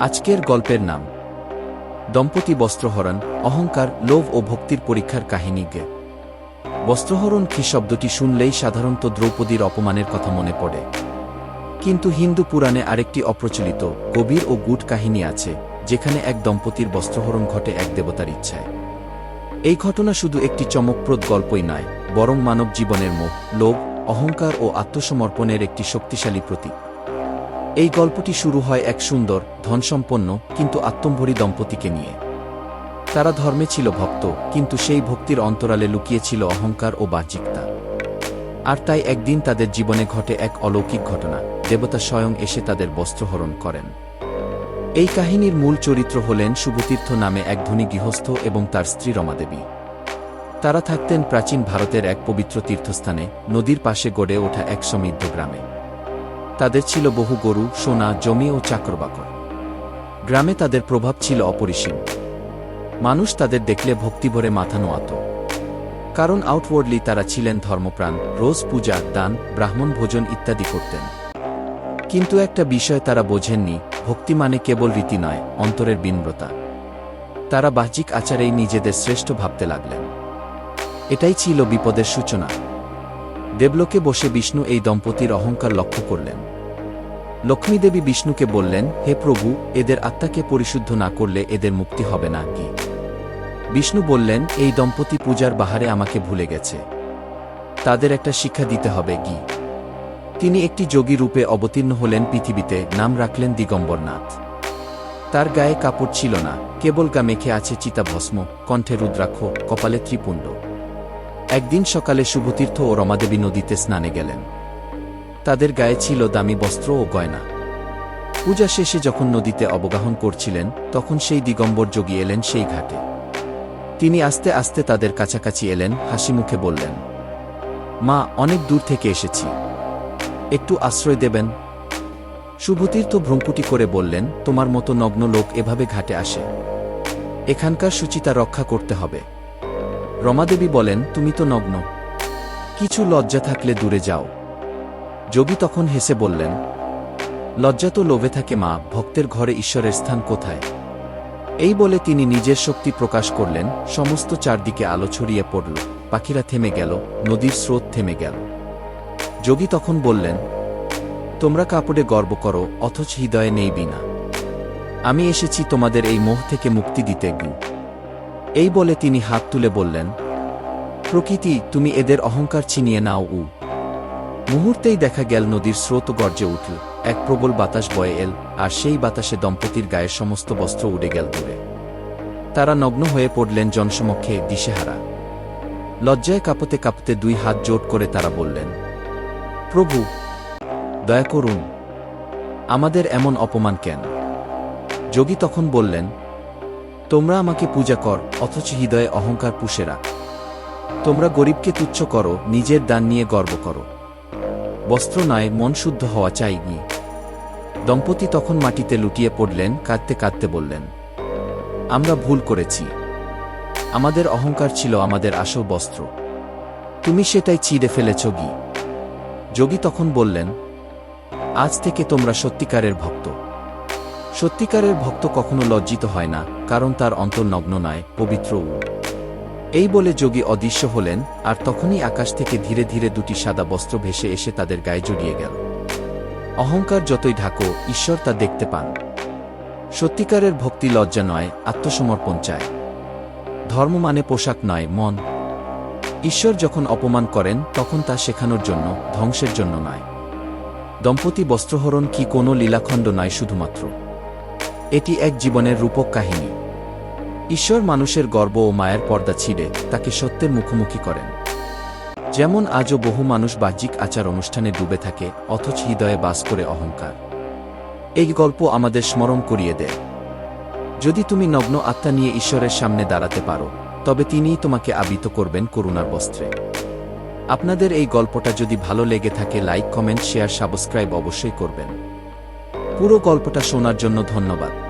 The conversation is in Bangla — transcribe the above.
আজকের গল্পের নাম। দম্পতি বস্ত্রহরণ, অহংকার, লোভ ও ভক্তির পরীক্ষার কাহিনী গে। বস্ত্রহরণ কি শব্দটি শুনলেই সাধারণত দ্রৌপদীর অপমানের কথা মনে পড়ে। কিন্তু হিন্দু পুরাণে আরেকটি অপ্রচলিত, গভীর ও গুট কাহিনী আছে, যেখানে এক দম্পতির বস্ত্রহরণ ঘটে এক দেবতার ইচ্ছায়। এই ঘটনা শুধু একটি চমকপ্রদ গল্পই নয়, বরং মানব জীবনের মোহ, লোভ, অহংকার ও আত্মসমর্পণের একটি শক্তিশালী প্রতীক। এই গল্পটি শুরু হয় এক সুন্দর, ধনসম্পন্ন, কিন্তু আত্মম্ভরী দম্পতিকে নিয়ে। তারা ধর্মে ছিল ভক্ত, কিন্তু সেই ভক্তির অন্তরালে লুকিয়েছিল অহংকার ও বাহ্যিকতা। আর তাই একদিন তাদের জীবনে ঘটে এক অলৌকিক ঘটনা, দেবতা স্বয়ং এসে তাদের বস্ত্রহরণ করেন। এই কাহিনীর মূল চরিত্র হলেন শুভতীর্থ নামে এক ধনী গৃহস্থ এবং তার স্ত্রী রমাদেবী। তারা থাকতেন প্রাচীন ভারতের এক পবিত্র তীর্থস্থানে, নদীর পাশে গড়ে ওঠা এক সমৃদ্ধ গ্রামে। তাদের ছিল বহু গরু, সোনা, জমি ও চাকরবাকর। গ্রামে তাদের প্রভাব ছিল অপরিসীম। মানুষ তাদের দেখলে ভক্তিভরে মাথা নোয়াত। কারণ আউটওয়ার্ডলি তারা ছিলেন ধর্মপ্রাণ, রোজ পূজা, দান, ব্রাহ্মণ ভোজন ইত্যাদি করতেন। কিন্তু একটা বিষয় তারা বোঝেননি, ভক্তি মানে কেবল রীতি নয়, অন্তরের বিনম্রতা। তারা বাহ্যিক আচারেই নিজেদের শ্রেষ্ঠ ভাবতে লাগলেন। এটাই ছিল বিপদের সূচনা। দেবলোকে বসে বিষ্ণু এই দম্পতির অহংকার লক্ষ্য করলেন। লক্ষ্মীদেবী বিষ্ণুকে বললেন, হে প্রভু, এদের আত্মাকে পরিশুদ্ধ না করলে এদের মুক্তি হবে না, কি? বিষ্ণু বললেন, এই দম্পতি পূজার বাহারে আমাকে ভুলে গেছে। তাদের একটা শিক্ষা দিতে হবে, কি? তিনি একটি যোগী রূপে অবতীর্ণ হলেন পৃথিবীতে, নাম রাখলেন দিগম্বরনাথ। তার গায়ে কাপড় ছিল না, কেবল গা মেখে আছে চিতাভস্ম, কণ্ঠে রুদ্রাক্ষ, কপালে ত্রিপুণ্ড। একদিন সকালে শুভতীর্থ ও রমাদেবী নদীতে স্নানে গেলেন। তাদের গায়ে ছিল দামি বস্ত্র ও গয়না। পূজা শেষে যখন নদীতে অবগাহন করছিলেন, তখন সেই দিগম্বর যোগী এলেন সেই ঘাটে। তিনি আস্তে আস্তে তাদের কাছাকাছি এলেন, হাসি মুখে বললেন, মা, অনেক দূর থেকে এসেছি। একটু আশ্রয় দেবেন? শুভতীর্থ ভ্রঙ্কুটি করে বললেন, তোমার মতো নগ্ন লোক এভাবে ঘাটে আসে। এখানকার সুচিতা রক্ষা করতে হবে। রমাদেবী বলেন, তুমি তো নগ্ন। কিছু লজ্জা থাকলে দূরে যাও। যোগী তখন হেসে বললেন, লজ্জা তো লোভে থাকে মা, ভক্তের ঘরে ঈশ্বরের স্থান কোথায়? এই বলে তিনি নিজের শক্তি প্রকাশ করলেন, সমস্ত চারদিকে আলো ছড়িয়ে পড়ল, পাখিরা থেমে গেল, নদীর স্রোত থেমে গেল। যোগী তখন বললেন, তোমরা কাপড়ে গর্ব করো, অথচ হৃদয়ে নেই বিনা আমি এসেছি তোমাদের এই মোহ থেকে মুক্তি দিতে গু এই বলে তিনি হাত তুলে বললেন, প্রকৃতি, তুমি এদের অহংকার ছিনিয়ে নাও উ। মুহূর্তেই দেখা গেল নদীর স্রোত গর্জে উঠল। এক প্রবল বাতাস বয়ে এল, আর সেই বাতাসে দম্পতির গায়ের সমস্ত বস্ত্র উড়ে গেল দূরে। তারা নগ্ন হয়ে পড়লেন জনসমক্ষে দিশেহারা। লজ্জায় কাঁপতে কাঁপতে দুই হাত জোট করে তারা বললেন, প্রভু, দয়া করুন, আমাদের এমন অপমান কেন? যোগী তখন বললেন, তোমরা আমাকে পূজা কর, অথচ হৃদয়ে অহংকার পুষে রাখ। তোমরা গরিবকে তুচ্ছ করো, নিজের দান নিয়ে গর্ব করো। বস্ত্র নয় মন শুদ্ধ হওয়া চাইনি দম্পতি তখন মাটিতে লুটিয়ে পড়লেন, কাঁদতে কাঁদতে বললেন, আমরা ভুল করেছি। আমাদের অহংকার ছিল আমাদের আসল বস্ত্র। তুমি সেটাই চিড়ে ফেলেছ গি। যোগী তখন বললেন, আজ থেকে তোমরা সত্যিকারের ভক্ত। সত্যিকারের ভক্ত কখনো লজ্জিত হয় না, কারণ তার অন্তর্নগ্ন নয় পবিত্র এই বলে যোগী অদৃশ্য হলেন, আর তখনই আকাশ থেকে ধীরে ধীরে দুটি সাদা বস্ত্র ভেসে এসে তাদের গায়ে জড়িয়ে গেল। অহংকার যতই ঢাকো, ঈশ্বর তা দেখতে পান। সত্যিকারের ভক্তি লজ্জা নয়, আত্মসমর্পণ চায়। ধর্ম মানে পোশাক নয়, মন। ঈশ্বর যখন অপমান করেন, তখন তা শেখানোর জন্য, ধ্বংসের জন্য নয়। দম্পতি বস্ত্রহরণ কি কোনো লীলাখণ্ড নয় শুধুমাত্র। এটি এক জীবনের রূপক কাহিনী। ঈশ্বর মানুষের গর্ব ও মায়ের পর্দা ছিঁড়ে তাকে সত্যের মুখোমুখি করেন। যেমন আজও বহু মানুষ বাহ্যিক আচার অনুষ্ঠানে ডুবে থাকে, অথচ হৃদয়ে বাস করে অহংকার। এই গল্প আমাদের স্মরণ করিয়ে দেয়। যদি তুমি নগ্ন আত্মা নিয়ে ঈশ্বরের সামনে দাঁড়াতে পারো, তবে তিনিই তোমাকে আবিত করবেন করুণার বস্ত্রে। আপনাদের এই গল্পটা যদি ভালো লেগে থাকে, লাইক, কমেন্ট, শেয়ার, সাবস্ক্রাইব অবশ্যই করবেন। পুরো গল্পটা শোনার জন্য ধন্যবাদ।